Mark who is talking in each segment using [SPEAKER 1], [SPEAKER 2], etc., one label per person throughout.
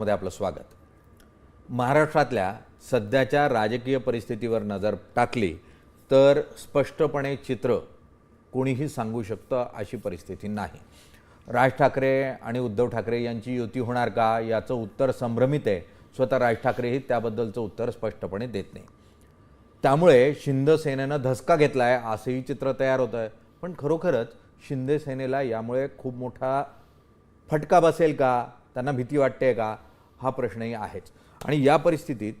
[SPEAKER 1] मध्ये आपलं स्वागत. महाराष्ट्रातल्या सध्याच्या राजकीय परिस्थितीवर नजर टाकली तर स्पष्टपणे चित्र कोणीही सांगू शकतं अशी परिस्थिती नाही. राज ठाकरे आणि उद्धव ठाकरे यांची युती होणार का याचं उत्तर संभ्रमित आहे. स्वतः राज ठाकरेही त्याबद्दलचं उत्तर स्पष्टपणे देत नाही. त्यामुळे शिंदे सेनेनं धसका घेतला आहे असंही चित्र तयार होतं आहे. पण खरोखरच शिंदे सेनेला यामुळे खूप मोठा फटका बसेल का? त्यांना भीती वाटते का? हा प्रश्नही आहेच. आणि या परिस्थितीत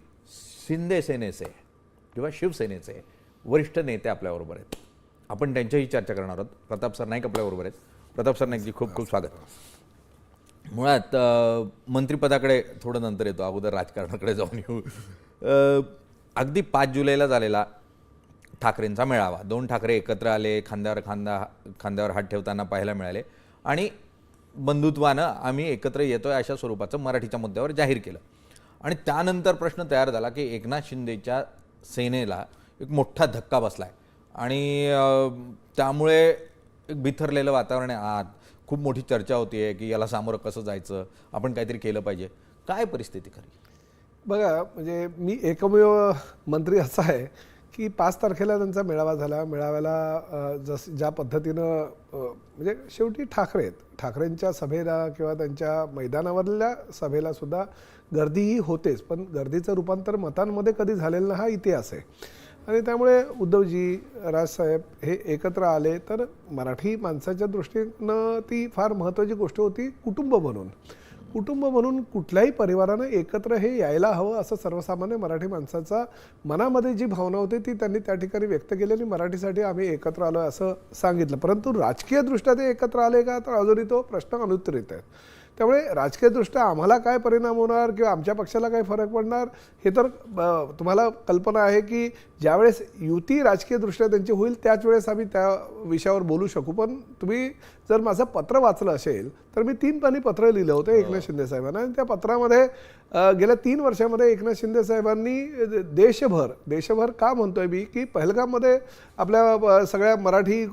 [SPEAKER 1] शिंदे सेनेचे किंवा शिवसेनेचे वरिष्ठ नेते आपल्याबरोबर आहेत. आपण त्यांच्याही चर्चा करणार आहोत. प्रताप सर नाईक आपल्याबरोबर आहेत. प्रताप सर नाईकजी खूप खूप स्वागत. मुळात मंत्रिपदाकडे थोडं नंतर येतो. अगोदर राजकारणाकडे जाऊन येऊ. अगदी पाच जुलैला झालेला ठाकरेंचा मेळावा. दोन ठाकरे एकत्र आले खांद्यावर खांदा खांद्यावर हात ठेवताना पाहायला मिळाले. आणि बंधुत्वानं आम्ही एकत्र येतो आहे अशा स्वरूपाचं मराठीच्या मुद्द्यावर जाहीर केलं. आणि त्यानंतर प्रश्न तयार झाला की एकनाथ शिंदेच्या सेनेला एक मोठा धक्का बसला आहे आणि त्यामुळे एक बिथरलेलं वातावरण आहे. आत खूप मोठी चर्चा होती आहे की याला सामोरं कसं जायचं? आपण काहीतरी केलं पाहिजे. काय परिस्थिती खरी?
[SPEAKER 2] बघा म्हणजे मी एकमेव मंत्री असा आहे की पाच तारखेला त्यांचा मेळावा झाला. मेळाव्याला जस ज्या पद्धतीनं म्हणजे शेवटी ठाकरे आहेत. ठाकरेंच्या सभेला किंवा त्यांच्या मैदानावरल्या सभेला सुद्धा गर्दीही होतेच. पण गर्दीचं रूपांतर मतांमध्ये कधी झालेलं हा इतिहास आहे. आणि त्यामुळे उद्धवजी राजसाहेब हे एकत्र आले तर मराठी माणसाच्या दृष्टीनं ती फार महत्त्वाची गोष्ट होती कुटुंब बनून कुटुंब म्हणून कुठल्याही परिवारानं एकत्र हे यायला हवं असं सर्वसामान्य मराठी माणसाचा मनामध्ये जी भावना होती ती त्यांनी त्या ठिकाणी व्यक्त केली आणि मराठीसाठी आम्ही एकत्र आलो असं सांगितलं. परंतु राजकीयदृष्ट्या ते एकत्र आले का? तर अजूनही तो प्रश्न अनुत्तरित आहे. त्यामुळे राजकीयदृष्ट्या आम्हाला काय परिणाम होणार किंवा आमच्या पक्षाला काय फरक पडणार हे तर तुम्हाला कल्पना आहे की ज्यावेळेस युती राजकीयदृष्ट्या त्यांची होईल त्याच वेळेस आम्ही त्या विषयावर बोलू शकू. पण तुम्ही जर माझं पत्र वाचलं असेल तर मी तीन पानी पत्र लिहिलं होतं एकनाथ शिंदे साहेबांना. आणि त्या पत्रामध्ये गेल्या तीन वर्षामध्ये एकनाथ शिंदे साहेबांनी देशभर देशभर का म्हणतोय मी की पहलगाममध्ये आपल्या सगळ्या मराठी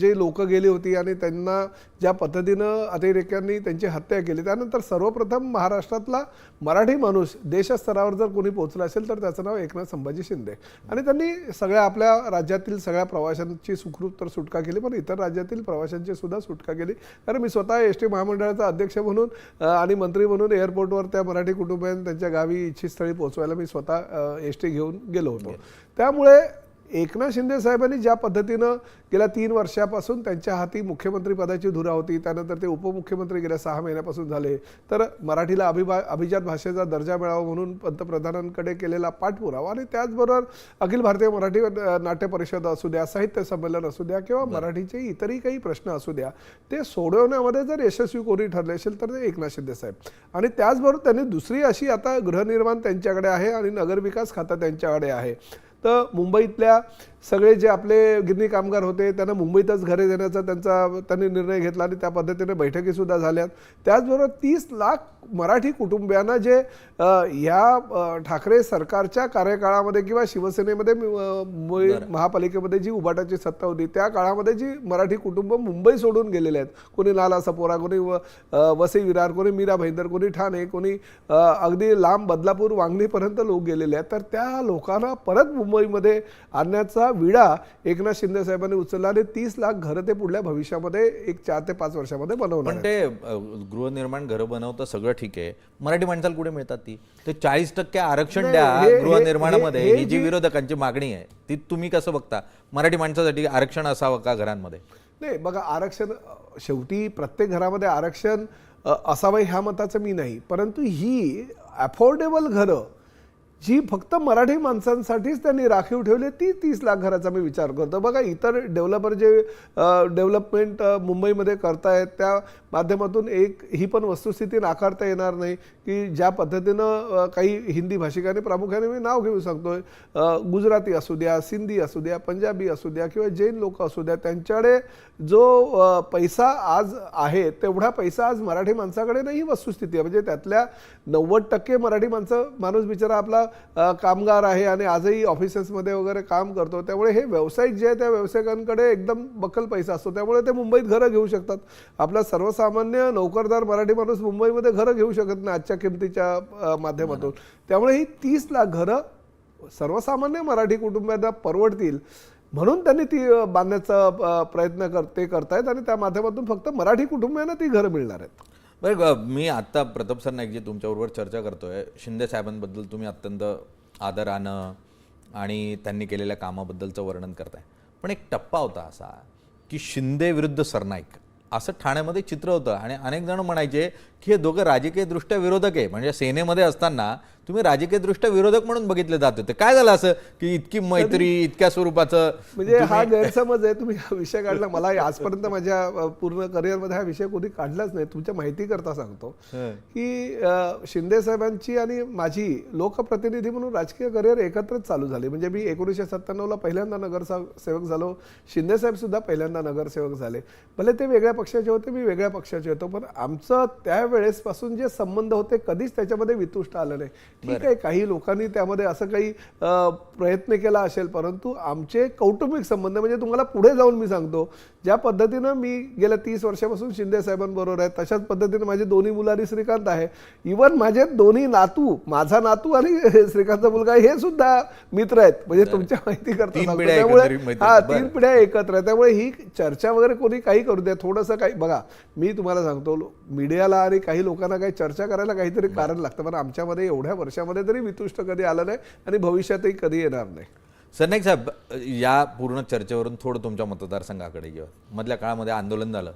[SPEAKER 2] जे लोक गेली होती आणि त्यांना ज्या पद्धतीनं अतिरेक्यांनी त्यांची हत्या केली त्यानंतर सर्वप्रथम महाराष्ट्रातला मराठी माणूस देशस्तरावर जर कोणी पोहोचला असेल तर त्याचं नाव एकनाथ संभाजी शिंदे. आणि त्यांनी सगळ्या आपल्या राज्यातील सगळ्या प्रवाशांची सुखरूप तर सुटका केली पण इतर राज्यातील प्रवाशांची सुद्धा सुटका केली. कारण मी स्वतः एस टी महामंडळाचा अध्यक्ष म्हणून आणि मंत्री म्हणून एअरपोर्टवर त्या मराठी कुटुंबियांना त्यांच्या गावी इच्छितस्थळी पोहोचवायला मी स्वतः एस टी घेऊन गेलो होतो. त्यामुळे एकनाथ शिंदे साहेबांनी ज्या पद्धतीनं गेल्या तीन वर्षापासून त्यांच्या हाती मुख्यमंत्री पदाची धुरा होती त्यानंतर ते उपमुख्यमंत्री गेल्या सहा महिन्यापासून झाले. तर मराठीला अभिभा अभिजात भाषेचा दर्जा मिळावा म्हणून पंतप्रधानांकडे केलेला पाठपुरावा आणि त्याचबरोबर अखिल भारतीय मराठी नाट्य परिषद असू द्या साहित्य संमेलन असू द्या किंवा मराठीचे इतरही काही प्रश्न असू द्या ते सोडवण्यामध्ये जर यशस्वी कोणी ठरले असेल तर ते एकनाथ शिंदे साहेब. आणि त्याचबरोबर त्यांनी दुसरी अशी आता गृहनिर्माण त्यांच्याकडे आहे आणि नगरविकास खातं त्यांच्याकडे आहे. तर मुंबईतल्या सगळे जे आपले गिरणी कामगार होते त्यांना मुंबईतच घरे देण्याचा त्यांचा त्यांनी निर्णय घेतला आणि त्या पद्धतीने बैठकीसुद्धा झाल्यात. त्याचबरोबर तीस लाख मराठी कुटुंबियांना जे ह्या ठाकरे सरकारच्या कार्यकाळामध्ये किंवा शिवसेनेमध्ये मुंबई महापालिकेमध्ये जी उभाटाची सत्ता होती त्या काळामध्ये जी मराठी कुटुंब मुंबई सोडून गेलेले आहेत. कोणी नाला सपोरा कोणी वसई विरार कोणी मीरा भाईंदर कोणी ठाणे कोणी अगदी लांब बदलापूर वांगणीपर्यंत लोक गेलेले आहेत. तर त्या लोकांना परत मुंबईमध्ये आणण्याचा विडा एकनाथ शिंदे साहेबांनी उचलला आणि तीस लाख घरं ते पुढल्या भविष्यामध्ये एक चार ते पाच वर्षामध्ये बनवणार
[SPEAKER 1] पण ते गृहनिर्माण घरं बनवतं सगळं ठीक आहे. मराठी माणसाला कुठे मिळतात ती? ते चाळीस टक्के आरक्षण द्या
[SPEAKER 2] हे- हे-
[SPEAKER 1] गृहनिर्माणामध्ये.
[SPEAKER 2] हे- हे
[SPEAKER 1] ही जी विरोधकांची मागणी आहे ती तुम्ही कसं बघता? मराठी माणसासाठी आरक्षण असावं का घरांमध्ये?
[SPEAKER 2] नाही बघा आरक्षण शेवटी प्रत्येक घरामध्ये आरक्षण असावं ह्या मताचं मी नाही. परंतु ही अफोर्डेबल घरं जी फक्त मराठी माणसांसाठीच त्यांनी राखीव ठेवली ती तीस लाख घराचा मी विचार करतो. बघा इतर डेव्हलपर जे डेव्हलपमेंट मुंबईमध्ये करतायत त्या माध्यमातून एक ही पण वस्तुस्थिती नाकारता येणार नाही की ज्या पद्धतीनं काही हिंदी भाषिकाने प्रामुख्याने मी नाव घेऊ सांगतोय. गुजराती असू द्या सिंधी असू द्या पंजाबी असू द्या किंवा जैन लोक असू द्या त्यांच्याकडे जो पैसा आज आहे तेवढा पैसा आज मराठी माणसाकडे नाही ही वस्तुस्थिती आहे. म्हणजे त्यातल्या नव्वद टक्के मराठी माणसं माणूस बिचारा आपला कामगार आहे आणि आजही ऑफिसेसमध्ये वगैरे काम करतो. त्यामुळे हे व्यावसायिक जे आहे त्या व्यावसायिकांकडे एकदम बक्कल पैसा असतो. त्यामुळे ते मुंबईत घरं घेऊ शकतात. आपला सर्वसामान्य नोकरदार मराठी माणूस मुंबईमध्ये घरं घेऊ शकत नाही आजच्या किमतीच्या माध्यमातून. त्यामुळे ही तीस लाख घरं सर्वसामान्य मराठी कुटुंबांना परवडतील म्हणून त्यांनी ती बांधण्याचा प्रयत्न कर ते करतायत आणि त्या माध्यमातून फक्त मराठी कुटुंबियांना ती घरं मिळणार आहेत.
[SPEAKER 1] बरं ग- मी आत्ता प्रताप सर नाईक जी तुमच्याबरोबर चर्चा करतोय. शिंदे साहेबांबद्दल तुम्ही अत्यंत आदरानं आणि त्यांनी केलेल्या कामाबद्दलचं वर्णन करताय. पण एक टप्पा होता असा की शिंदे विरुद्ध सरनाईक. असं ठाण्यामध्ये चित्र होतं. आणि अनेक जण म्हणायचे की हे दोघं राजकीयदृष्ट्या विरोधक आहे. म्हणजे सेनेमध्ये असताना तुम्ही राजकीयदृष्ट्या विरोधक म्हणून बघितले जात होते. काय झालं असं? की इतकी मैत्री इतक्या स्वरूपाचं
[SPEAKER 2] म्हणजे हा गैरसमज आहे. तुम्ही हा विषय काढला. मला आजपर्यंत माझ्या पूर्ण करिअरमध्ये हा विषय कोणी काढलाच नाही. तुमच्या माहिती करता सांगतो. की शिंदे साहेबांची आणि माझी लोकप्रतिनिधी म्हणून राजकीय करिअर एकत्रच चालू झाली. म्हणजे मी एकोणीसशे सत्त्याण्णवला पहिल्यांदा नगरसेवक झालो. शिंदे साहेब सुद्धा पहिल्यांदा नगरसेवक झाले. भले ते वेगळ्या पक्षाचे होते मी वेगळ्या पक्षाचे होतो. पण आमचं त्यावेळेसपासून जे संबंध होते कधीच त्याच्यामध्ये वितुष्ट आलं नाही. ठीक आहे काही लोकांनी त्यामध्ये असं काही प्रयत्न केला असेल परंतु आमचे कौटुंबिक संबंध म्हणजे तुम्हाला पुढे जाऊन मी सांगतो ज्या पद्धतीनं मी गेल्या तीस वर्षापासून शिंदे साहेबांबरोबर आहे तशाच पद्धतीने माझे दोन्ही मुलं आणि श्रीकांत आहे. इवन माझे दोन्ही नातू माझा नातू आणि श्रीकांतचा मुलगा हे सुद्धा मित्र आहेत. म्हणजे तुमच्या माहिती करता
[SPEAKER 1] तीन
[SPEAKER 2] सांगतो.
[SPEAKER 1] पिढ्या
[SPEAKER 2] त्यामुळे. हा. तीन पिढ्या एकत्र आहे त्यामुळे ही चर्चा वगैरे कोणी काही करू द्या थोडंसं काही बघा मी तुम्हाला सांगतो मीडियाला आणि काही लोकांना काही चर्चा करायला काहीतरी कारण लागतं. पण आमच्यामध्ये एवढ्या वर्षामध्ये तरी वितुष्ट कधी आलं नाही आणि भविष्यातही कधी येणार नाही.
[SPEAKER 1] सरनाईक साहेब या पूर्ण चर्चेवरून थोडं तुमच्या मतदारसंघाकडे घेऊ मधल्या काळामध्ये आंदोलन झालं.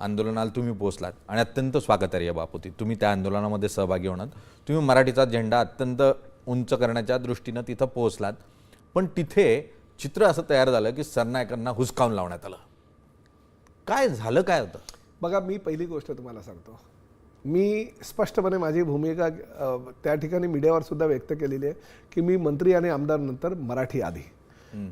[SPEAKER 1] आंदोलनाला तुम्ही पोचलात आणि अत्यंत स्वागतार्य बाब होती तुम्ही त्या आंदोलनामध्ये सहभागी होणार. तुम्ही मराठीचा झेंडा अत्यंत उंच करण्याच्या दृष्टीनं तिथं पोहोचलात. पण तिथे चित्र असं तयार झालं की सरनायकांना हुसकावून लावण्यात आलं. काय झालं काय होतं?
[SPEAKER 2] बघा मी पहिली गोष्ट तुम्हाला सांगतो. मी स्पष्टपणे माझी भूमिका त्या ठिकाणी मीडियावर सुद्धा व्यक्त केलेली आहे की मी मंत्री आणि आमदार नंतर मराठी आधी.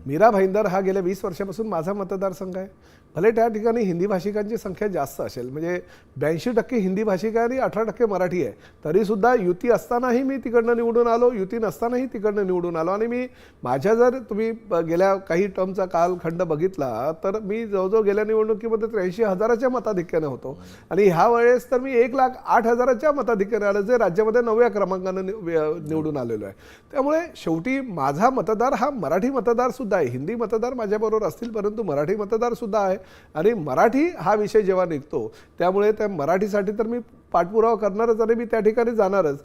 [SPEAKER 2] मीरा भाईंदर हा गेल्या वीस वर्षापासून माझा मतदारसंघ आहे. भले त्या ठिकाणी हिंदी भाषिकांची संख्या जास्त असेल म्हणजे ब्याऐंशी टक्के हिंदी भाषिक आहे आणि अठरा टक्के मराठी आहे तरीसुद्धा युती असतानाही मी तिकडनं निवडून आलो युती नसतानाही तिकडनं निवडून आलो. आणि मी माझ्या जर तुम्ही ब- गेल्या काही टर्मचा कालखंड बघितला तर मी जवळजवळ गेल्या निवडणुकीमध्ये त्र्याऐंशी हजाराच्या मताधिक्याने होतो. आणि ह्या वेळेस तर मी एक लाख आठ हजाराच्या मताधिक्याने आलं जे राज्यामध्ये नवव्या क्रमांकानं नि- निवडून आलेलो आहे. त्यामुळे शेवटी माझा मतदार हा मराठी मतदारसुद्धा आहे. हिंदी मतदार माझ्याबरोबर असतील परंतु मराठी मतदारसुद्धा आहे. आणि मराठी हा विषय जेव्हा निघतो त्यामुळे त्या मराठीसाठी तर मी पाठपुरावा करणारच आणि मी त्या ठिकाणी जाणारच.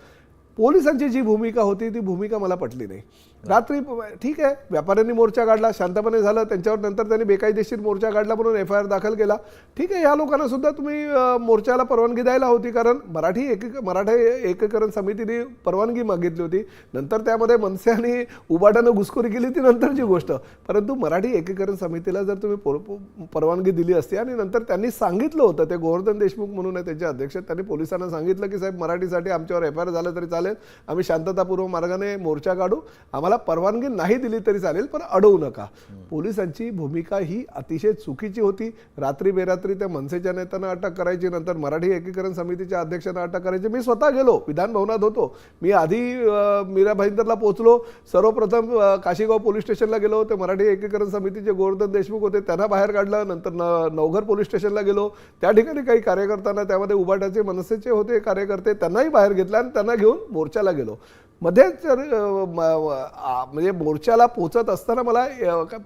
[SPEAKER 2] पोलिसांची जी भूमिका होती ती भूमिका मला पटली नाही. रात्री ठीक आहे. व्यापाऱ्यांनी मोर्चा काढला शांतपणे झालं. त्यांच्यावर नंतर त्यांनी बेकायदेशीर मोर्चा काढला म्हणून एफ आय आर दाखल केला. ठीक आहे या लोकांना सुद्धा तुम्ही मोर्चाला परवानगी द्यायला होती कारण मराठी एक मराठा एकीकरण समितीने परवानगी मागितली होती. नंतर त्यामध्ये मनसे आणि उबाटानं घुसखोरी केली ती नंतरची गोष्ट. परंतु मराठी एकीकरण समितीला जर तुम्ही परवानगी दिली असती आणि नंतर त्यांनी सांगितलं होतं ते गोवर्धन देशमुख म्हणून आहे त्यांचे अध्यक्ष त्यांनी पोलिसांना सांगितलं की साहेब मराठीसाठी आमच्यावर एफ आय आर झालं तरी चालेल. आम्ही शांततापूर्व मार्गाने मोर्चा काढू. आम्हाला परवानगी नाही दिली तरी चालेल पण अडवू नका. पोलिसांची भूमिका ही अतिशय चुकीची होती. रात्री बेरात्री त्या मनसेच्या नेत्यांना अटक करायची नंतर मराठी एकीकरण समितीच्या अध्यक्षांना अटक करायची. मी स्वतः गेलो विधानभवनात होतो. मी आधी मीरा भाईंदरला पोहोचलो. सर्वप्रथम काशीगाव पोलीस स्टेशनला गेलो. ते मराठी एकीकरण समितीचे गोवर्धन देशमुख होते त्यांना बाहेर काढलं. नंतर नवघर पोलीस स्टेशनला गेलो. त्या ठिकाणी काही कार्यकर्त्यांना त्यामध्ये उबाटाचे मनसेचे होते कार्यकर्ते त्यांनाही बाहेर घेतला आणि त्यांना घेऊन मोर्चाला गेलो. मध्येच म्हणजे मोर्चाला पोचत असताना मला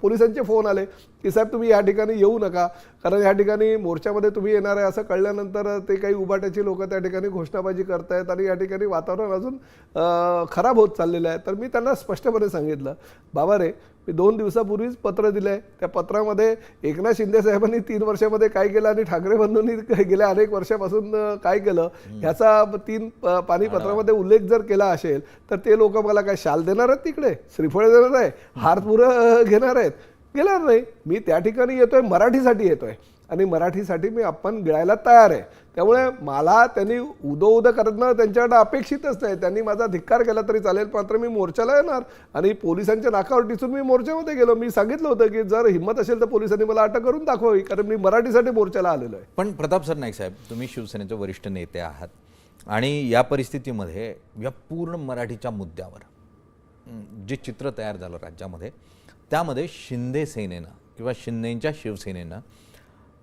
[SPEAKER 2] पोलिसांचे फोन आले की साहेब तुम्ही या ठिकाणी येऊ नका. कारण या ठिकाणी मोर्चामध्ये तुम्ही येणार आहे असं कळल्यानंतर ते काही उबाट्याची लोक त्या ठिकाणी घोषणाबाजी करतायत आणि या ठिकाणी वातावरण अजून खराब होत चाललेलं आहे. तर मी त्यांना स्पष्टपणे सांगितलं बाबा रे मी दोन दिवसापूर्वीच पत्र दिलं आहे त्या पत्रामध्ये एकनाथ शिंदे साहेबांनी तीन वर्षामध्ये काय केलं आणि ठाकरे बंधूंनी गेल्या अनेक वर्षापासून काय केलं ह्याचा तीन अ, पाणीपत्रामध्ये उल्लेख जर केला असेल तर ते लोक मला काय शाल देणार आहेत तिकडे? श्रीफळ देणार आहे हारपुरं घेणार आहेत? गेणार नाही. मी त्या ठिकाणी येतोय मराठीसाठी येतोय. आणि मराठीसाठी मी आपण गिळायला तयार आहे. त्यामुळे मला त्यांनी उदो उदं करणं त्यांच्याकडे अपेक्षितच नाही. त्यांनी माझा धिक्कार केला तरी चालेल मात्र मी मोर्चाला येणार आणि पोलिसांच्या नाकावर टिचून मी मोर्चामध्ये गेलो. मी सांगितलं होतं की जर हिंमत असेल तर पोलिसांनी मला अटक करून दाखवावी कारण मी मराठीसाठी मोर्चाला आलेलो आहे.
[SPEAKER 1] पण प्रताप सर नाईक साहेब तुम्ही शिवसेनेचे वरिष्ठ नेते आहात आणि या परिस्थितीमध्ये या पूर्ण मराठीच्या मुद्द्यावर जे चित्र तयार झालं राज्यामध्ये त्यामध्ये शिंदे सेनेनं किंवा शिंदेच्या शिवसेनेनं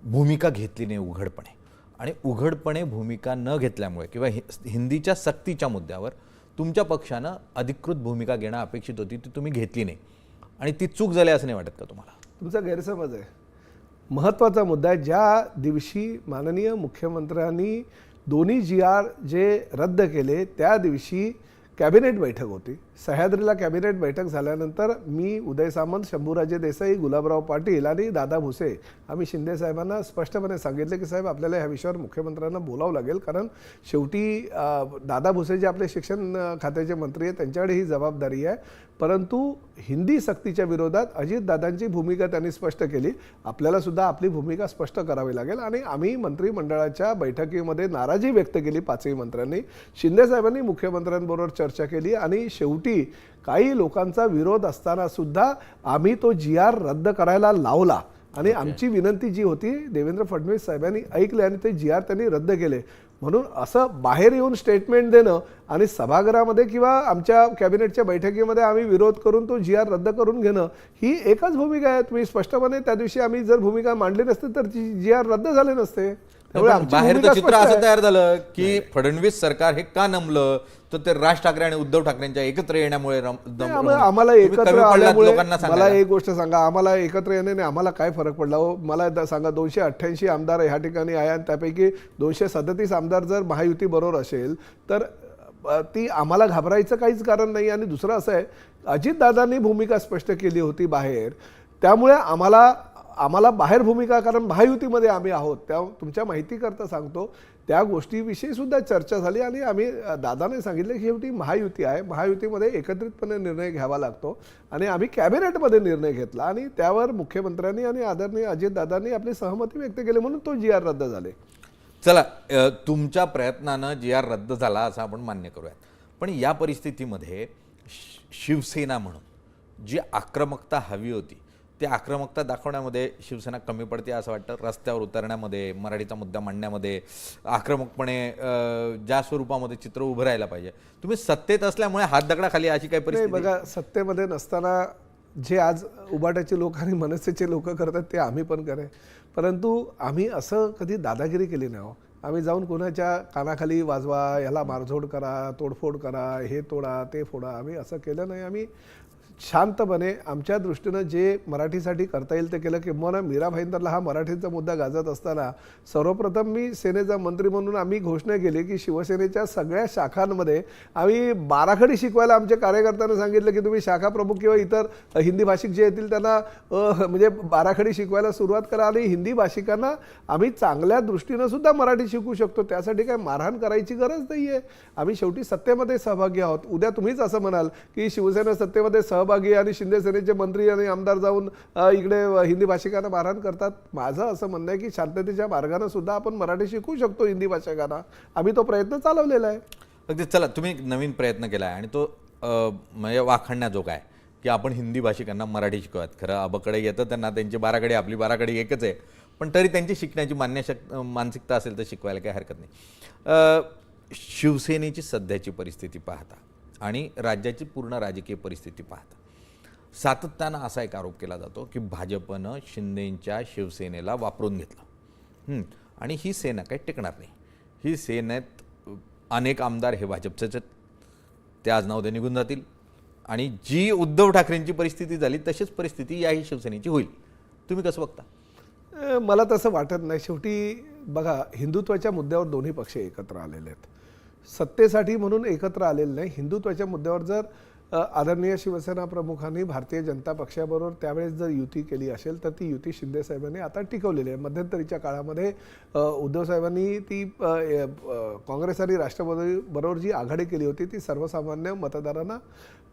[SPEAKER 1] भूमिका घेतली नाही उघडपणे. आणि उघडपणे भूमिका न घेतल्यामुळे किंवा हि हिंदीच्या सक्तीच्या मुद्द्यावर तुमच्या पक्षानं अधिकृत भूमिका घेणं अपेक्षित होती ती तुम्ही घेतली नाही. आणि ती चूक झाली असं नाही वाटत का तुम्हाला?
[SPEAKER 2] तुमचा गैरसमज आहे. महत्त्वाचा मुद्दा आहे ज्या दिवशी माननीय मुख्यमंत्र्यांनी दोन्ही जी आर जे रद्द केले त्या दिवशी कॅबिनेट बैठक होती. सह्याद्रीला कॅबिनेट बैठक झाल्यानंतर मी उदय सामंत शंभूराजे देसाई गुलाबराव पाटील आणि दादा भुसे आम्ही शिंदे साहेबांना स्पष्टपणे सांगितले की साहेब आपल्याला ह्या विषयावर मुख्यमंत्र्यांना बोलावं लागेल. कारण शेवटी दादा भुसे जे आपले शिक्षण खात्याचे मंत्री आहेत त्यांच्याकडे ही जबाबदारी आहे. परंतु हिंदी सक्तीच्या विरोधात अजितदादांची भूमिका त्यांनी स्पष्ट केली. आपल्याला सुद्धा आपली भूमिका स्पष्ट करावी लागेल. आणि आम्ही मंत्रिमंडळाच्या बैठकीमध्ये नाराजी व्यक्त केली पाचही मंत्र्यांनी. शिंदे साहेबांनी मुख्यमंत्र्यांबरोबर चर्चा केली आणि शेवटी काही लोकांचा विरोध असताना सुद्धा आम्ही तो जी आर रद्द करायला लावला. आणि आमची विनंती जी होती देवेंद्र फडणवीस साहेबांनी ऐकले आणि ते जी आर त्यांनी रद्द केले. म्हणून असं बाहेर येऊन स्टेटमेंट देणं आणि सभागृहामध्ये किंवा आमच्या कॅबिनेटच्या बैठकीमध्ये आम्ही विरोध करून तो जी आर रद्द करून घेणं ही एकच भूमिका आहे. तुम्ही स्पष्टपणे त्या दिवशी आम्ही जर भूमिका मांडली नसती तर जी आर रद्द झाले नसते. त्यामुळे आमची
[SPEAKER 1] बाहेरचं चित्र असं. तयार झालं की फडणवीस सरकार हे का नमलं? तर ते राज ठाकरे आणि उद्धव ठाकरेंच्या एकत्र येण्यामुळे
[SPEAKER 2] आम्हाला एकत्र आल्यामुळे मला. एक गोष्ट सांगा. आम्हाला एकत्र येण्याने आम्हाला काय फरक पडला? हो मला सांगा दोनशे अठ्ठ्याऐंशी आमदार ह्या ठिकाणी आहे आणि त्यापैकी दोनशे सदतीस आमदार जर महायुती बरोबर असेल तर ती आम्हाला घाबरायचं काहीच कारण नाही. आणि दुसरं असं आहे अजितदादांनी भूमिका स्पष्ट केली होती बाहेर. त्यामुळे आम्हाला आम्हाला बाहेर भूमिका कारण महायुतीमध्ये आम्ही आहोत त्या तुमच्या माहितीकरता सांगतो. त्या गोष्टीविषयी सुद्धा चर्चा झाली आणि आम्ही दादाने सांगितलं की शेवटी महायुती आहे. महायुतीमध्ये एकत्रितपणे निर्णय घ्यावा लागतो आणि आम्ही कॅबिनेटमध्ये निर्णय घेतला आणि त्यावर मुख्यमंत्र्यांनी आणि आदरणीय अजितदादांनी आपली सहमती व्यक्त केली म्हणून तो जी आर रद्द झाले.
[SPEAKER 1] चला तुमच्या प्रयत्नानं जी आर रद्द झाला असं आपण मान्य करूयात. पण या परिस्थितीमध्ये शि- शिवसेना म्हणून जी आक्रमकता हवी होती ती आक्रमकता दाखवण्यामध्ये शिवसेना कमी पडते असं वाटतं. रस्त्यावर उतरण्यामध्ये मराठीचा मुद्दा मांडण्यामध्ये आक्रमकपणे ज्या स्वरूपामध्ये चित्र उभं राहायला पाहिजे. तुम्ही सत्तेत असल्यामुळे हात दगडाखाली अशी काही
[SPEAKER 2] नाही
[SPEAKER 1] परिस्थिती?
[SPEAKER 2] बघा सत्तेमध्ये नसताना जे आज उबाटाचे लोक आणि मनसेचे लोक करतात ते आम्ही पण करे. परंतु आम्ही असं कधी दादागिरी केली नाही हो. आम्ही जाऊन कोणाच्या कानाखाली वाजवा याला मारझोड करा तोडफोड करा हे तोडा ते फोडा आम्ही असं केलं नाही. आम्ही शांतपणे आमच्या दृष्टीनं जे मराठीसाठी करता येईल ते केलं. किंवा मीरा भाईंदरला हा मराठीचा मुद्दा गाजत असताना सर्वप्रथम मी सेनेचा मंत्री म्हणून आम्ही घोषणा केली की शिवसेनेच्या सगळ्या शाखांमध्ये आम्ही बाराखडी शिकवायला आमच्या कार्यकर्त्यांना सांगितलं की तुम्ही शाखा प्रमुख किंवा इतर हिंदी भाषिक जे येतील त्यांना म्हणजे बाराखडी शिकवायला सुरुवात करा आणि हिंदी भाषिकांना आम्ही चांगल्या दृष्टीनं सुद्धा मराठी शिकू शकतो. त्यासाठी काय मारहाण करायची गरज नाही आहे आम्ही शेवटी सत्तेमध्ये सहभागी आहोत. उद्या तुम्हीच असं म्हणाल की शिवसेना सत्तेमध्ये सहभाग सहभागी आणि शिंदे सेनेचे मंत्री आणि आमदार जाऊन इकडे हिंदी भाषिकांना मारहाण करतात. माझं असं म्हणणं आहे की शांततेच्या मार्गानं सुद्धा आपण मराठी शिकू शकतो हिंदी भाषिकांना. आम्ही तो प्रयत्न चालवलेला आहे.
[SPEAKER 1] अगदी चला तुम्ही एक नवीन प्रयत्न केला आहे आणि तो म्हणजे वाखाणण्याजोगा आहे की आपण हिंदी भाषिकांना मराठी शिकवत खरं अबकडे येतं त्यांना त्यांची बाराकडे आपली बाराकडे एकच आहे. पण तरी त्यांची शिकण्याची मान्य शक मानसिकता असेल तर शिकवायला काही हरकत नाही. शिवसेनेची सध्याची परिस्थिती पाहता. आणि राज्याची पूर्ण राजकीय परिस्थिती पाहता. सातत्यानं असा एक आरोप केला जातो की भाजपनं शिंदेंच्या शिवसेनेला वापरून घेतलं. आणि ही सेना काही टिकणार नाही. ही सेनेत अनेक आमदार हे भाजपचेच आहेत. ते आज नाव ते निघून जातील. आणि जी उद्धव ठाकरेंची परिस्थिती झाली तशीच परिस्थिती याही शिवसेनेची होईल. तुम्ही कसं बघता?
[SPEAKER 2] मला तसं वाटत नाही. शेवटी बघा हिंदुत्वाच्या मुद्द्यावर दोन्ही पक्ष एकत्र आलेले आहेत. सत्तेसाठी म्हणून एकत्र आलेलं नाही. हिंदुत्वाच्या मुद्द्यावर जर आदरणीय शिवसेना प्रमुखांनी भारतीय जनता पक्षाबरोबर त्यावेळेस जर युती केली असेल तर ती युती शिंदेसाहेबांनी आता टिकवलेली आहे. मध्यंतरीच्या काळामध्ये उद्धवसाहेबांनी ती काँग्रेस आणि राष्ट्रवादी बरोबर जी आघाडी केली होती ती सर्वसामान्य मतदारांना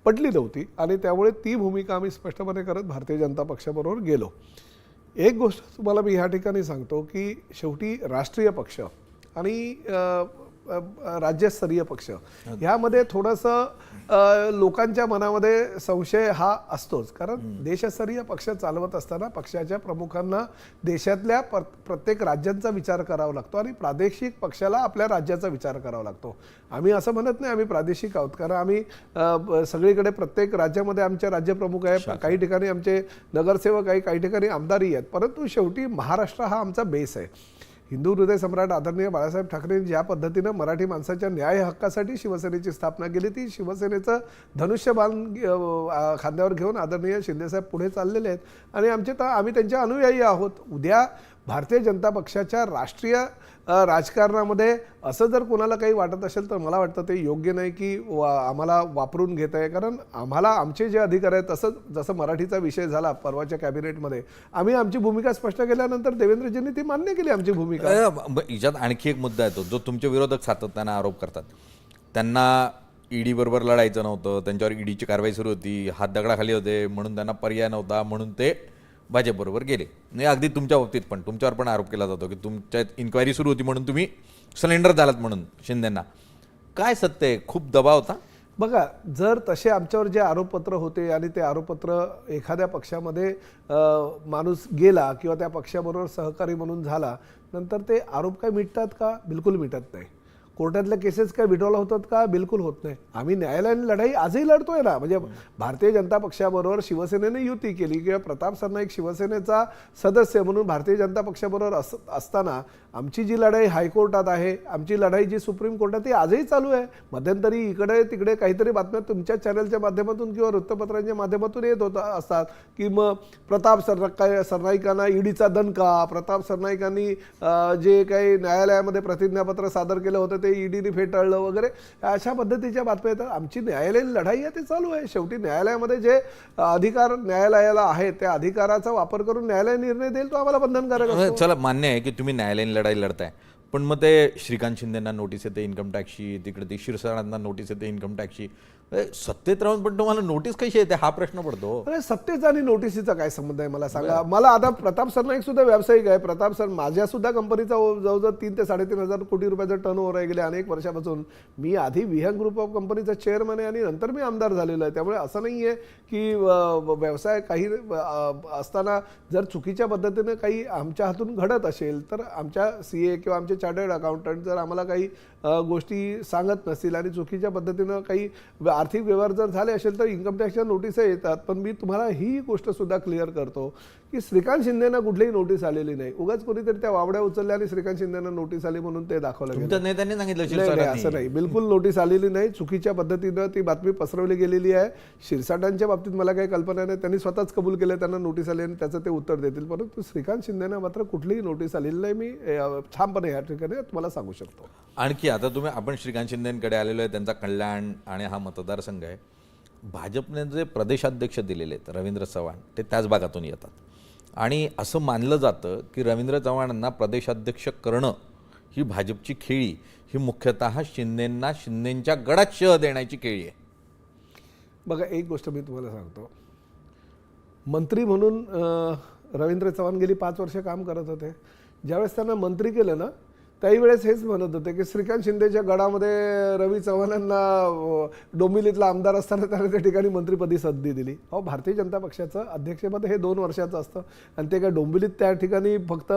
[SPEAKER 2] पटली नव्हती आणि त्यामुळे ती भूमिका आम्ही स्पष्टपणे करत भारतीय जनता पक्षाबरोबर गेलो. एक गोष्ट तुम्हाला मी ह्या ठिकाणी सांगतो की शेवटी राष्ट्रीय पक्ष आणि राज्यस्तरीय पक्ष. ह्यामध्ये थोडंसं लोकांच्या मनामध्ये संशय हा असतोच. कारण देशस्तरीय पक्ष चालवत असताना पक्षाच्या प्रमुखांना देशातल्या प्र- प्रत्येक राज्यांचा विचार करावा लागतो आणि प्रादेशिक पक्षाला आपल्या राज्याचा विचार करावा लागतो. आम्ही असं म्हणत नाही आम्ही प्रादेशिक आहोत. कारण आम्ही सगळीकडे प्रत्येक राज्यामध्ये आमचे राज्यप्रमुख आहे काही ठिकाणी आमचे नगरसेवक आहे काही ठिकाणी आमदारही आहेत. परंतु शेवटी महाराष्ट्र हा आमचा बेस आहे. हिंदू हृदय सम्राट आदरणीय बाळासाहेब ठाकरे ज्या पद्धतीनं मराठी माणसाच्या न्याय हक्कासाठी शिवसेनेची स्थापना केली ती शिवसेनेचं धनुष्यबाण खांद्यावर घेऊन आदरणीय शिंदेसाहेब पुढे चाललेले आहेत. आणि आमचे तर आम्ही त्यांच्या अनुयायी आहोत. उद्या भारतीय जनता पक्षाच्या राष्ट्रीय राजकारणामध्ये असं जर कोणाला काही वाटत असेल तर मला वाटतं ते योग्य नाही की वा आम्हाला वापरून घेत आहे. कारण आम्हाला आमचे जे अधिकार आहेत तसंच जसं मराठीचा विषय झाला परवाच्या कॅबिनेटमध्ये आम्ही आमची भूमिका स्पष्ट केल्यानंतर देवेंद्रजींनी ती मान्य केली आमची भूमिका.
[SPEAKER 1] याच्यात आणखी एक मुद्दा येतो जो तुमचे विरोधक सातत्यानं आरोप करतात. त्यांना ईडी बरोबर लढायचं नव्हतं त्यांच्यावर ईडीची कारवाई सुरू होती हात दगडाखाली होते म्हणून त्यांना पर्याय नव्हता म्हणून ते भाजपबरोबर गेले. नाही अगदी तुमच्या बाबतीत पण तुमच्यावर पण आरोप केला जातो की तुमच्यात इन्क्वायरी सुरू होती म्हणून तुम्ही सिलेंडर झालात म्हणून शिंदेंना. काय सत्य आहे? खूप दबाव होता?
[SPEAKER 2] बघा जर तसे आमच्यावर जे आरोपपत्र होते आणि ते आरोपपत्र एखाद्या पक्षामध्ये माणूस गेला किंवा त्या पक्षाबरोबर सहकारी म्हणून झाला नंतर ते आरोप काय मिटतात का? बिलकुल मिटत नाही. कोर्टातल्या केसेस काय विड्रॉल होतात का? बिलकुल होत नाही. आम्ही न्यायालयाने लढाई आजही लढतोय ना. म्हणजे भारतीय जनता पक्षाबरोबर शिवसेनेने युती केली किंवा प्रताप सरनाईक शिवसेनेचा सदस्य म्हणून भारतीय जनता पक्षाबरोबर अस असताना आमची जी लढाई हायकोर्टात आहे आमची लढाई जी सुप्रीम कोर्टात ती आजही चालू आहे. मध्यंतरी इकडे तिकडे काहीतरी बातम्या तुमच्या चॅनलच्या माध्यमातून किंवा वृत्तपत्रांच्या माध्यमातून येत होता असतात की मग प्रताप सर सरनाईकांना ईडीचा दणका प्रताप सरनाईकांनी जे काही न्यायालयामध्ये प्रतिज्ञापत्र सादर केलं होतं ते ईडीने फेटाळलं वगैरे अशा पद्धतीच्या बातम्या येतात. आमची न्यायालयीन लढाई आहे ते चालू आहे. शेवटी न्यायालयामध्ये जे अधिकार न्यायालयाला आहेत त्या अधिकाराचा वापर करून न्यायालय निर्णय देईल तो आम्हाला बंधनकारक
[SPEAKER 1] चला मान्य आहे की तुम्ही न्यायालयीन लढाई लढताय. पण मग ते श्रीकांत शिंदेना नोटीस येते इन्कम टॅक्सची तिकडे ती शिरसाळांना नोटीस येते इन्कम टॅक्सची सत्तेत राहून पण तुम्हाला नोटीस कशी येते? हा प्रश्न पडतो.
[SPEAKER 2] अरे सत्तेचा आणि नोटिसीचा काय संबंध आहे मला सांगा? मला आता प्रताप सरनाईक सुद्धा व्यावसायिक आहे. प्रताप सर माझ्या सुद्धा कंपनीचा जवळजवळ तीन ते साडेतीन हजार कोटी रुपयाचं टर्न ओव्हर आहे गेल्या अनेक वर्षापासून. मी आधी विहंग ग्रुप ऑफ कंपनीचा चेअरमन आहे आणि नंतर मी आमदार झालेलो आहे. त्यामुळे असं नाही आहे की व्यवसाय काही असताना जर चुकीच्या पद्धतीनं काही आमच्या हातून घडत असेल तर आमच्या सी ए किंवा आमचे चार्टर्ड अकाउंटंट जर आम्हाला काही गोष्टी सांगत नसतील आणि चुकीच्या पद्धतीनं काही आर्थिक व्यवहार जर झाले असेल तर इन्कम टॅक्सच्या नोटिसा येतात. पण मी तुम्हाला ही गोष्ट सुद्धा क्लिअर करतो की श्रीकांत शिंदेना कुठलीही नोटीस आलेली नाही. उगाच कोणीतरी त्या वावड्या उचलल्या आणि श्रीकांत शिंदेना नोटीस आली म्हणून ते दाखवलं
[SPEAKER 1] नेत्यांनी सांगितलं.
[SPEAKER 2] असं नाही. बिलकुल नोटीस आलेली नाही. चुकीच्या पद्धतीनं ती बातमी पसरवली गेलेली आहे. शिरसाटांच्या बाबतीत मला काही कल्पना नाही. त्यांनी स्वतःच कबूल केलं त्यांना नोटीस आली आणि त्याचं ते उत्तर देतील. परंतु श्रीकांत शिंदेना मात्र कुठलीही नोटीस आलेली नाही. मी ठामपणे या ठिकाणी तुम्हाला सांगू शकतो.
[SPEAKER 1] आणखी आता तुम्ही आपण श्रीकांत शिंदेकडे आलेलो आहे. त्यांचा कल्याण आणि हा मतदारसंघ आहे भाजपने जे प्रदेशाध्यक्ष दिलेले आहेत रवींद्र चव्हाण ते त्याच भागातून येतात. आणि असं मानलं जातं की रवींद्र चव्हाणांना प्रदेशाध्यक्ष करणं ही भाजपची खेळी ही मुख्यतः शिंदेंना शिंदेंच्या गडात शह देण्याची खेळी आहे.
[SPEAKER 2] बघा एक गोष्ट मी तुम्हाला सांगतो. मंत्री म्हणून रवींद्र चव्हाण गेली पाच वर्ष काम करत होते. ज्यावेळेस त्यांना मंत्री केलं ना काही वेळेस हेच म्हणत होते की श्रीकांत शिंदेच्या गडामध्ये रवी चव्हाणांना अं, डोंबिवलीतला आमदार असताना त्यांना त्या ठिकाणी मंत्रिपदी संधी दिली. अहो भारतीय जनता पक्षाचं अध्यक्षपद हे दोन वर्षाचं असतं. आणि ते काय डोंबिवलीत त्या ठिकाणी फक्त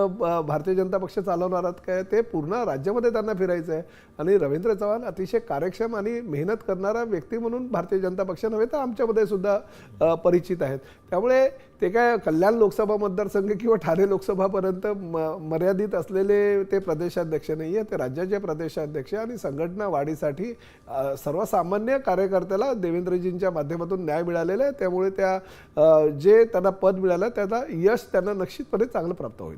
[SPEAKER 2] भारतीय जनता पक्ष चालवणार आहेत काय? ते पूर्ण राज्यामध्ये त्यांना फिरायचं आहे. आणि रवींद्र चव्हाण अतिशय कार्यक्षम आणि मेहनत करणारा व्यक्ती म्हणून भारतीय जनता पक्ष नव्हे तर आमच्यामध्ये सुद्धा परिचित आहेत. त्यामुळे ते काय कल्याण लोकसभा मतदारसंघ किंवा ठाणे लोकसभापर्यंत म मर्यादित असलेले ते प्रदेशाध्यक्ष नाही आहे ते राज्याचे प्रदेशाध्यक्ष आणि संघटना वाढीसाठी सर्वसामान्य कार्यकर्त्याला देवेंद्रजींच्या माध्यमातून न्याय मिळालेला आहे. त्यामुळे त्या जे त्यांना पद मिळालं त्याचा यश त्यांना निश्चितपणे चांगलं प्राप्त होईल.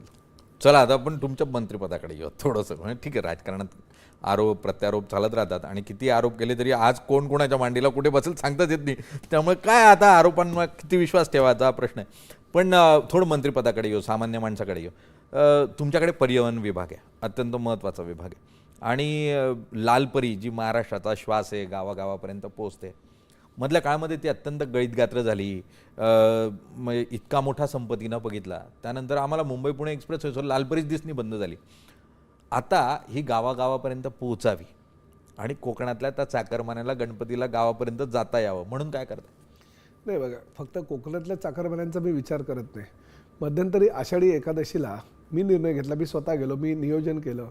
[SPEAKER 1] चला आता आपण तुमच्या मंत्रिपदाकडे येऊ थोडंसं. म्हणजे ठीक आहे राजकारणात आरोप प्रत्यारोप चालत राहतात. आणि किती आरोप केले तरी आज कोण कोणाच्या मांडीला कुठे बसेल सांगताच येत नाही. त्यामुळे काय आता आरोपांवर किती विश्वास ठेवायचा? हा प्रश्न आहे. पण थोडं मंत्रिपदाकडे येऊ सामान्य माणसाकडे येऊ. तुमच्याकडे पर्यावरण विभाग आहे. अत्यंत महत्त्वाचा विभाग आहे. आणि लालपरी जी महाराष्ट्राचा श्वास आहे गावागावापर्यंत पोचते मधल्या काळामध्ये ती अत्यंत गळीतगात्र झाली. इतका मोठा संपत्ती न बघितला. त्यानंतर आम्हाला मुंबई पुणे एक्सप्रेस लालपरीच दिसणी बंद झाली. आता ही गावागावापर्यंत पोहोचावी आणि कोकणातल्या त्या चाकरमान्याला गणपतीला गावापर्यंत जाता यावं. म्हणून काय करता
[SPEAKER 2] नाही बघा फक्त कोकणातल्या चाकरमान्यांचा मी विचार करत नाही. मध्यंतरी आषाढी एकादशीला मी निर्णय घेतला. मी स्वतः गेलो मी नियोजन केलं.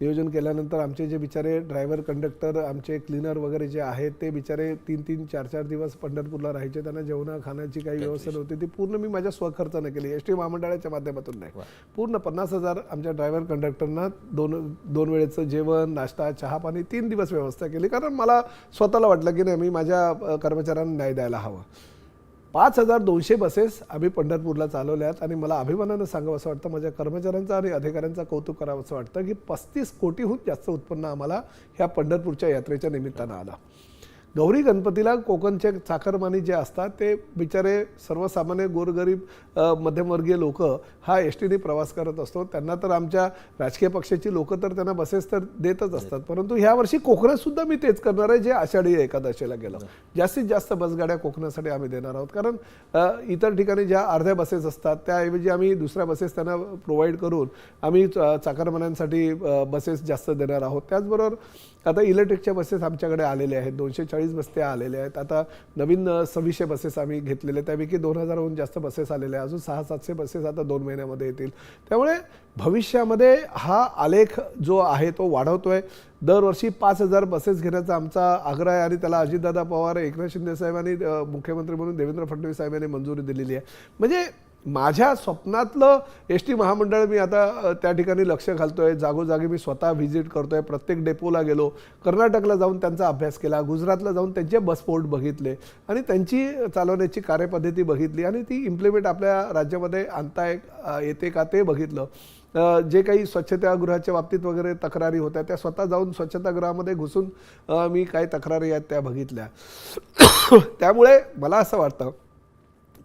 [SPEAKER 2] नियोजन केल्यानंतर आमचे जे बिचारे ड्रायव्हर कंडक्टर आमचे क्लीनर वगैरे जे आहेत ते बिचारे तीन तीन चार चार दिवस पंढरपूरला राहायचे. त्यांना जेवणा खाण्याची काही व्यवस्था नव्हती. ती पूर्ण मी माझ्या स्वखर्चानं केली. एस टी महामंडळाच्या माध्यमातून नाही. पूर्ण पन्नास हजार आमच्या ड्रायव्हर कंडक्टरना दोन दोन वेळेचं जेवण नाश्ता चहा पाणी तीन दिवस व्यवस्था केली. कारण मला स्वतःला वाटलं की नाही मी माझ्या कर्मचाऱ्यांना न्याय द्यायला हवं. पाच हजार दोनशे बसेस आम्ही पंढरपूरला चालवल्यात आणि मला अभिमानानं सांगावं असं वाटतं माझ्या कर्मचाऱ्यांचा आणि अधिकाऱ्यांचा कौतुक करावं असं वाटतं की पस्तीस कोटीहून जास्त उत्पन्न आम्हाला ह्या पंढरपूरच्या यात्रेच्या निमित्तानं आला. गौरी गणपतीला कोकणचे चाकरमानी जे असतात ते बिचारे सर्वसामान्य गोरगरीब मध्यमवर्गीय लोक हा एस टीने प्रवास करत असतो. त्यांना तर आमच्या राजकीय पक्षाची लोक तर त्यांना बसेस तर देतच असतात. परंतु ह्या वर्षी मी तेच करणार आहे जे आषाढी एकादशीला गेलं. जास्तीत जास्त बसगाड्या कोकणासाठी आम्ही देणार आहोत. कारण इतर ठिकाणी ज्या अर्ध्या बसेस असतात त्याऐवजी आम्ही दुसऱ्या बसेस त्यांना प्रोव्हाइड करून आम्ही च- चाकरमान्यांसाठी बसेस जास्त देणार आहोत. त्याचबरोबर आता इलेक्ट्रिकच्या बसेस आमच्याकडे आलेल्या आहेत. दोनशे चाळीस बसते आलेल्या आहेत. आता नवीन सव्वीसशे बसेस आम्ही घेतलेले त्यापैकी दोन हजारहून जास्त बसेस आलेल्या अजून सहा सातशे बसेस आता दोन महिन्यामध्ये येतील. त्यामुळे भविष्यामध्ये हा आलेख जो आहे तो वाढवतो आहे दरवर्षी पाच हजार बसेस घेण्याचा आमचा आग्रह आहे आणि त्याला अजितदादा पवार एकनाथ शिंदे साहेबांनी मुख्यमंत्री म्हणून देवेंद्र फडणवीस साहेबांनी मंजुरी दिलेली आहे. म्हणजे माझ्या स्वप्नातलं एस टी महामंडळ मी आता त्या ठिकाणी लक्ष घालतो आहे जागोजागी मी स्वतः व्हिजिट करतो आहे प्रत्येक डेपोला गेलो. कर्नाटकला जाऊन त्यांचा अभ्यास केला. गुजरातला जाऊन त्यांचे बसपोर्ट बघितले आणि त्यांची चालवण्याची कार्यपद्धती बघितली आणि ती इम्प्लिमेंट आपल्या राज्यामध्ये आणता एक- येते का ते बघितलं. जे काही स्वच्छतागृहाच्या बाबतीत वगैरे तक्रारी होत्या त्या स्वतः जाऊन स्वच्छतागृहामध्ये घुसून मी काही तक्रारी आहेत त्या बघितल्या. त्यामुळे मला असं वाटतं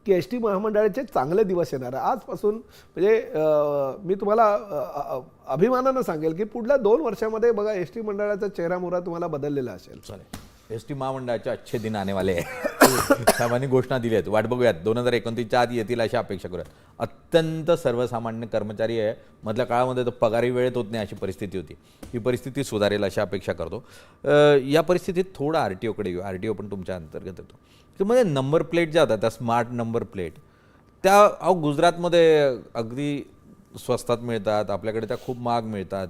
[SPEAKER 2] की एस टी महामंडळाचे चांगले दिवस येणार आहे. आजपासून म्हणजे मी तुम्हाला अभिमानानं सांगेल की पुढल्या दोन वर्षामध्ये बघा एस टी मंडळाचा चेहरा मोहरा तुम्हाला बदललेला असेल.
[SPEAKER 1] चालेल एस टी महामंडळाचे अच्छे दिन आने वाले आहे साहेबांनी घोषणा दिली आहेत. वाट बघूयात. दोन हजार एकोणतीसच्या आत येतील अशी अपेक्षा करूयात. अत्यंत सर्वसामान्य कर्मचारी आहे. मधल्या काळामध्ये तर पगारी वेळेत होत नाही अशी परिस्थिती होती. ही परिस्थिती सुधारेल अशी अपेक्षा करतो. या परिस्थितीत थोडं आर टी ओकडे येऊ. आर टी ओ पण तुमच्या अंतर्गत येतो. त्यामध्ये नंबर प्लेट ज्या होत्या त्या स्मार्ट नंबर प्लेट त्या अहो गुजरातमध्ये अगदी स्वस्तात मिळतात आपल्याकडे त्या खूप महाग मिळतात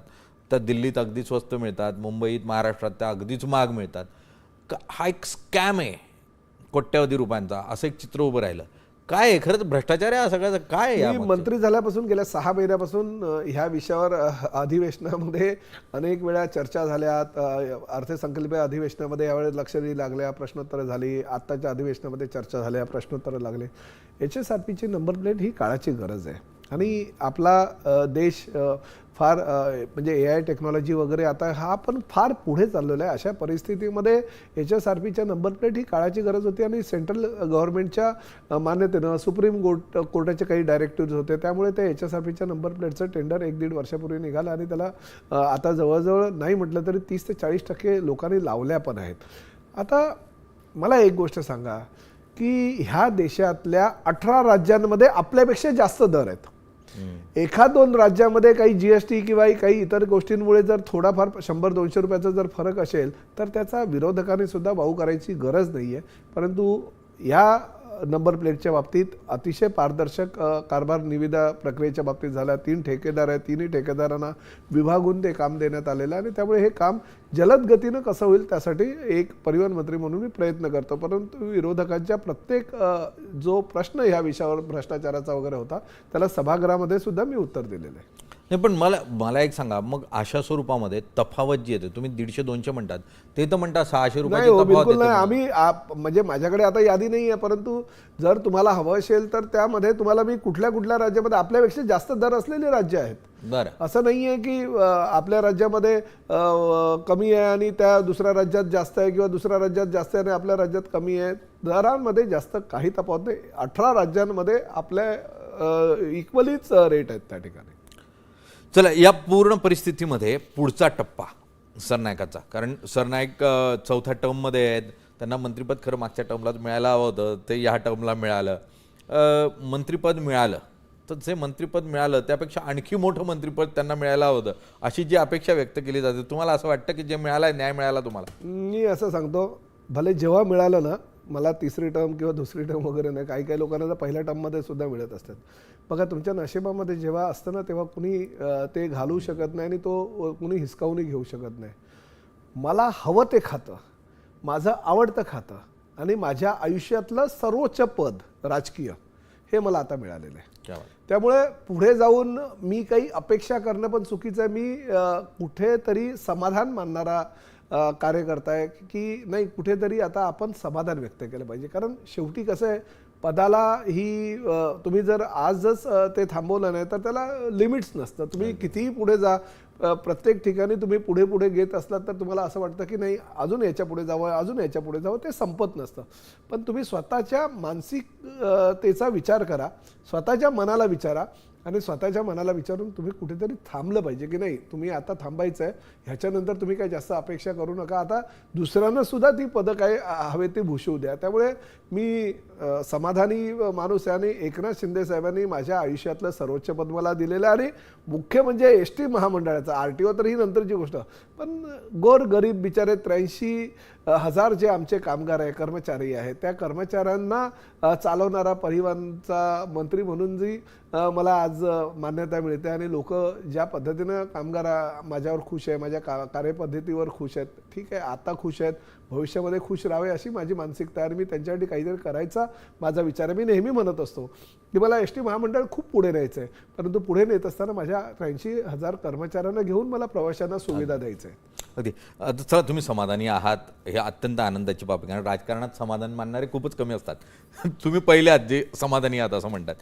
[SPEAKER 1] त्या दिल्लीत अगदी स्वस्त मिळतात मुंबईत महाराष्ट्रात त्या अगदीच महाग मिळतात. का- हा एक स्कॅम आहे कोट्यावधी रुपयांचा असं एक चित्र उभं राहिलं. काय आहे? खरंच भ्रष्टाचार आहे हा सगळ्याचा. काय आहे
[SPEAKER 2] मी
[SPEAKER 1] यामागचं?
[SPEAKER 2] मंत्री झाल्यापासून गेल्या सहा महिन्यापासून अ, ह्या विषयावर अ, अधिवेशनामध्ये अनेक वेळा चर्चा झाल्या अ, अर्थसंकल्पीय अधिवेशनामध्ये यावेळेस लक्षात लागल्या प्रश्नोत्तरं झाली. आत्ताच्या अधिवेशनामध्ये चर्चा झाल्या प्रश्नोत्तरं लागले. एच एस आर पीची नंबर प्लेट ही काळाची गरज आहे. आणि आपला अ, देश अ, फार म्हणजे ए आय टेक्नॉलॉजी वगैरे आता हा पण फार पुढे चाललेला आहे. अशा परिस्थितीमध्ये एच एस आर पीच्या नंबर प्लेट ही काळाची गरज होती आणि सेंट्रल गव्हर्नमेंटच्या मान्यतेनं सुप्रीम कोर्ट कोर्टाचे काही डायरेक्टिव्ह होते. त्यामुळे त्या एच एस आर पीच्या नंबर प्लेटचं टेंडर एक दीड वर्षापूर्वी निघालं आणि त्याला आता जवळजवळ नाही म्हटलं तरी तीस ते चाळीस टक्के लोकांनी लावल्या पण आहेत. आता मला एक गोष्ट सांगा की ह्या देशातल्या अठरा राज्यांमध्ये आपल्यापेक्षा जास्त दर आहेत. एखाद दोन राज्यामध्ये काही जीएसटी किंवा काही इतर गोष्टींमुळे जर थोडाफार शंभर दोनशे रुपयाचा जर फरक असेल तर त्याचा विरोधकांनी सुद्धा भाऊ करायची गरज नाही आहे परंतु या नंबर प्लेटच्या बाबतीत अतिशय पारदर्शक कारभार निविदा प्रक्रियेच्या बाबतीत झाला तीन ठेकेदार आहेत. तिन्ही ठेकेदारांना विभागून ते काम देण्यात आलेलं आहे आणि त्यामुळे हे काम जलद गतीनं कसं होईल त्यासाठी एक परिवहन मंत्री म्हणून मी प्रयत्न करतो. परंतु विरोधकांच्या प्रत्येक जो प्रश्न ह्या विषयावर भ्रष्टाचाराचा वगैरे होता त्याला सभागृहामध्ये सुद्धा मी उत्तर दिलेलं आहे.
[SPEAKER 1] नाही पण मला मला एक सांगा मग अशा स्वरूपामध्ये तफावत जी येते तुम्ही दीडशे दोनशे म्हणतात ते तर म्हणतात सहाशे
[SPEAKER 2] नाही
[SPEAKER 1] रुपयाची
[SPEAKER 2] हो बिलकुल नाही. आम्ही म्हणजे माझ्याकडे आता यादी नाही आहे परंतु जर तुम्हाला हवं असेल तर त्यामध्ये तुम्हाला मी कुठल्या कुठल्या राज्यामध्ये आपल्यापेक्षा जास्त दर असलेले राज्य आहेत.
[SPEAKER 1] बरं.
[SPEAKER 2] असं नाही आहे की आपल्या राज्यामध्ये कमी आहे आणि त्या दुसऱ्या राज्यात जास्त आहे किंवा दुसऱ्या राज्यात जास्त आहे आणि आपल्या राज्यात कमी आहे. दरांमध्ये जास्त काही तफावत नाही. अठरा राज्यांमध्ये आपल्या इक्वलीच रेट आहेत त्या ठिकाणी.
[SPEAKER 1] चला या पूर्ण परिस्थितीमध्ये पुढचा टप्पा सरनायकाचा. कारण सरनायक चौथ्या टर्ममध्ये आहेत. त्यांना मंत्रिपद खरं मागच्या टर्मलाच मिळायला हवं होतं. ते या टर्मला मिळालं. मंत्रीपद मंत्रिपद मिळालं. तर जे मंत्रिपद मिळालं त्यापेक्षा आणखी मोठं मंत्रिपद त्यांना मिळायला हवं होतं. अशी जी अपेक्षा व्यक्त केली जाते तुम्हाला असं वाटतं की जे मिळालं आहे, न्याय मिळाला तुम्हाला?
[SPEAKER 2] मी असं सांगतो भले जेव्हा मिळालं ना मला तिसरी टर्म किंवा दुसरी टर्म वगैरे नाही. काही काही लोकांना तर पहिल्या टर्ममध्ये सुद्धा मिळत असतात. बघा तुमच्या नशिबामध्ये जेव्हा असतं ना तेव्हा कुणी ते घालू शकत नाही आणि तो कुणी हिसकावूनही घेऊ शकत नाही. मला हवं ते खातं. माझं आवडतं खातं. आणि माझ्या आयुष्यातलं सर्वोच्च पद राजकीय हे मला आता मिळालेलं आहे. त्यामुळे पुढे जाऊन मी काही अपेक्षा करणं पण चुकीचं आहे. मी कुठेतरी समाधान मानणारा अ, कार्यकर्ता आहे की नाही कुठेतरी आता आपण समाधान व्यक्त केलं पाहिजे. कारण शेवटी कसं आहे पदाला ही तुम्ही जर आजच ते थांबवलं नाही तर त्याला लिमिट्स नसतं. तुम्ही कितीही पुढे जा प्रत्येक ठिकाणी तुम्ही पुढे पुढे घेत असलात तर तुम्हाला असं वाटतं की नाही अजून याच्यापुढे जावं अजून याच्यापुढे जावं ते संपत नसतं. पण तुम्ही स्वतःच्या मानसिकतेचा विचार करा स्वतःच्या मनाला विचारा आणि स्वतःच्या मनाला विचारून तुम्ही कुठेतरी थांबलं पाहिजे की नाही? तुम्ही आता थांबायचं आहे ह्याच्यानंतर तुम्ही काही जास्त अपेक्षा करू नका. आता दुसऱ्यांना सुद्धा ती पदं काय हवे ते भूषवू द्या. त्यामुळे मी समाधानी माणूस आहे आणि एकनाथ शिंदे साहेबांनी माझ्या आयुष्यातलं सर्वोच्च पद मला दिलेलं आहे. आणि मुख्य म्हणजे एस टी महामंडळाचं आर टी ओ तर ही नंतरची गोष्ट. पण गोर गरीब बिचारे त्र्याऐंशी हजार जे आमचे कामगार आहे कर्मचारी आहेत त्या कर्मचाऱ्यांना चालवणारा परिवहनचा मंत्री म्हणून जी मला आज अ, मान्यता मिळते आणि लोक ज्या पद्धतीनं कामगार माझ्यावर खुश आहे माझ्या का कार्यपद्धतीवर खुश आहेत ठीक आहे आता खुश आहेत भविष्यामध्ये खुश राहावे अशी माझी मानसिकता आहे आणि मी त्यांच्यासाठी काहीतरी करायचा माझा विचार आहे. मी नेहमी म्हणत असतो की मला एस टी महामंडळ खूप पुढे न्यायचं आहे परंतु पुढे नेत असताना माझ्या त्र्याऐंशी हजार कर्मचाऱ्यांना घेऊन मला प्रवाशांना सुविधा द्यायचं आहे.
[SPEAKER 1] अगदी. चला तुम्ही समाधानी आहात हे अत्यंत आनंदाची बाब आहे कारण राजकारणात समाधान मानणारे खूपच कमी असतात. तुम्ही पहिले आहात जे समाधानी आहात असं म्हणतात.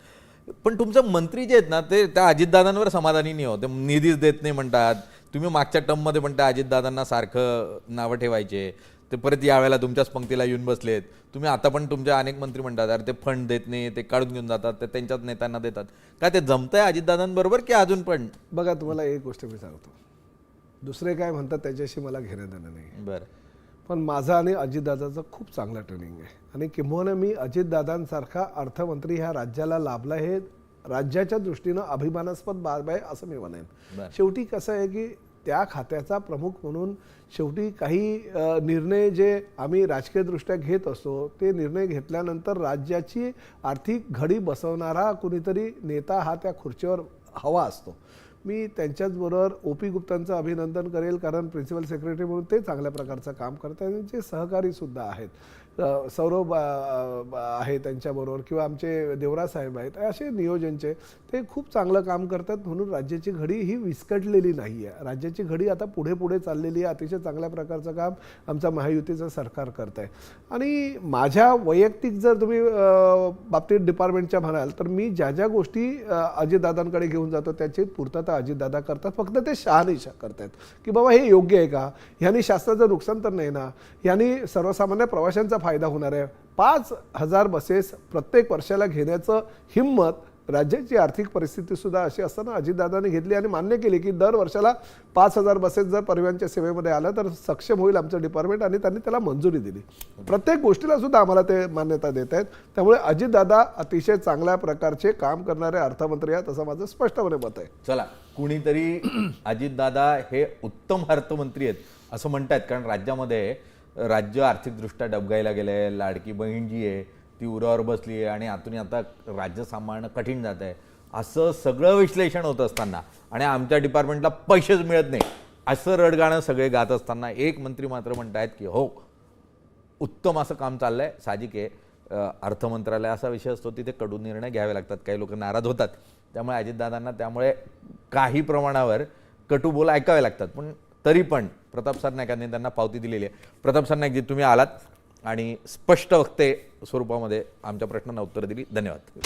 [SPEAKER 1] पण तुमचे मंत्री जे आहेत ना ते त्या अजितदादांवर समाधानी नाही होते निधीच देत नाही म्हणतात. तुम्ही मागच्या टर्ममध्ये म्हणता अजितदादांना सारखं नावं ठेवायचे. ते परत यावेळेला तुमच्याच पंक्तीला येऊन बसलेत. तुम्ही आता पण तुमचे अनेक मंत्री म्हणतात अरे ते फंड देत नाही ते काढून घेऊन जातात ते त्यांच्याच नेत्यांना देतात. काय ते जमतंय अजितदादांबरोबर की अजून पण?
[SPEAKER 2] बघा तुम्हाला एक गोष्ट मी सांगतो. दुसरे काय म्हणतात त्याच्याशी मला घेणं देणं नाही.
[SPEAKER 1] बरं.
[SPEAKER 2] पण माझा आणि अजितदादाचं खूप चांगला ट्रेनिंग आहे. आणि किंबहुना मी अजितदादांसारखा अर्थमंत्री ह्या राज्याला लाभला हे राज्याच्या दृष्टीनं अभिमानास्पद बाब आहे असं मी म्हणेन. शेवटी कसं आहे की त्या खात्याचा प्रमुख म्हणून शेवटी काही निर्णय जे आम्ही राजकीयदृष्ट्या घेत असतो ते निर्णय घेतल्यानंतर राज्याची आर्थिक घडी बसवणारा कुणीतरी नेता हा त्या खुर्चीवर हवा असतो. मी त्यांच्याचबरोबर ओ पी गुप्तांचं अभिनंदन करेल कारण प्रिन्सिपल सेक्रेटरी म्हणून ते चांगल्या प्रकारचं काम करतात त्यांचे सहकारीसुद्धा आहेत. सौरभ आहे त्यांच्याबरोबर किंवा आमचे देवराज साहेब आहेत असे नियोजनचे ते खूप चांगलं काम करतात. म्हणून राज्याची घडी ही विस्कटलेली नाही आहे राज्याची घडी आता पुढे पुढे चाललेली आहे. अतिशय चांगल्या प्रकारचं काम आमचा महायुतीचं सरकार करत आहे आणि माझ्या वैयक्तिक जर तुम्ही बाबतीत डिपार्टमेंटच्या म्हणाल तर मी ज्या ज्या गोष्टी अजितदादांकडे घेऊन जातो त्याची पूर्तता अजितदादा करतात. फक्त ते शहानिशा करतात की बाबा हे योग्य आहे का? ह्यानी शास्त्राचं नुकसान तर नाही ना? ह्यानी सर्वसामान्य प्रवाशांचा फायदा होणार आहे. पाच हजार बसेस प्रत्येक वर्षाला घेण्याचं हिंमत राज्याची आर्थिक परिस्थिती सुद्धा अशी असताना अजितदादांनी घेतली आणि मान्य केली की दर वर्षाला पाच हजार बसेस जर परिवहनच्या सेवेमध्ये आलं तर सक्षम होईल आमचं डिपार्टमेंट आणि त्यांनी त्याला मंजुरी दिली. प्रत्येक गोष्टीला सुद्धा आम्हाला ते मान्यता देत आहेत. त्यामुळे अजितदादा अतिशय चांगल्या प्रकारचे काम करणारे अर्थमंत्री आहेत असं माझं स्पष्टपणे मत आहे.
[SPEAKER 1] चला कुणीतरी अजितदादा हे उत्तम अर्थमंत्री आहेत असं म्हणतात कारण राज्यामध्ये राज्य आर्थिकदृष्ट्या डबगायला गेलं आहे लाडकी बहीण जी आहे ती उरावर बसली आहे आणि आतून आता राज्य सांभाळणं कठीण जात आहे. असं सगळं विश्लेषण होत असताना आणि आमच्या डिपार्टमेंटला पैसेच मिळत नाही असं रडगाणं सगळे गात असताना एक मंत्री मात्र म्हणत आहेत की हो उत्तम असं काम चाललंय साहजिक आहे. अ, अर्थमंत्रालय असा विषय असतो तिथे कडू निर्णय घ्यावे लागतात काही लोक नाराज होतात. त्यामुळे अजितदादांना त्यामुळे काही प्रमाणावर कटू बोल ऐकावे लागतात. पण तरी पण प्रताप सरनाईकांनी त्यांना पावती दिलेली आहे. प्रताप सरनाईकजी तुम्ही आलात आणि स्पष्ट वक्ते स्वरूपामध्ये आमच्या प्रश्नांना उत्तर दिली. धन्यवाद.